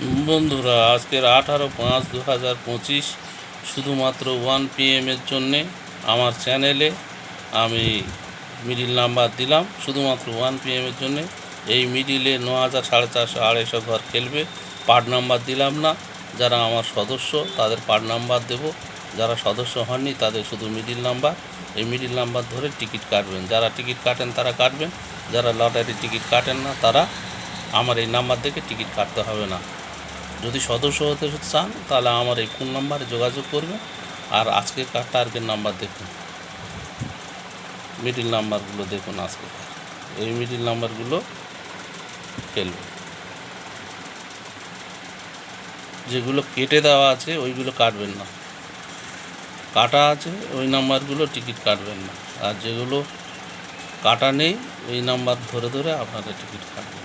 বন্ধুরা, আজকের আঠারো পাঁচ দু হাজার পঁচিশ শুধুমাত্র ওয়ান পিএমের জন্যে আমার চ্যানেলে আমি মিডিল নাম্বার দিলাম। শুধুমাত্র ওয়ান পিএমের জন্যে এই মিডিলে ন হাজার সাড়ে চারশো আড়াইশো ঘর খেলবে, পার্ট নাম্বার দিলাম না। যারা আমার সদস্য, তাদের পার্ট নাম্বার দেব। যারা সদস্য হননি, তাদের শুধু মিডিল নাম্বার। এই মিডিল নাম্বার ধরে টিকিট কাটবেন। যারা টিকিট কাটেন, তারা কাটবেন। যারা লটারি টিকিট কাটেন না, তারা আমার এই নাম্বার দেখে টিকিট কাটতে হবে না। যদি সদস্য হতে চান, তাহলে আমার এই ফোন নাম্বারে যোগাযোগ করবেন আর আজকের কার টার্গেট নাম্বার দেখুন। মিডিল নাম্বারগুলো দেখুন আজকে এই মিডিল নাম্বারগুলো খেলবে যেগুলো কেটে দেওয়া আছে, ওইগুলো কাটবেন না। কাটা আছে, ওই নাম্বারগুলো টিকিট কাটবেন না। আর যেগুলো কাটা নেই, ওই নাম্বার ধরে ধরে আপনারা টিকিট কাটবেন।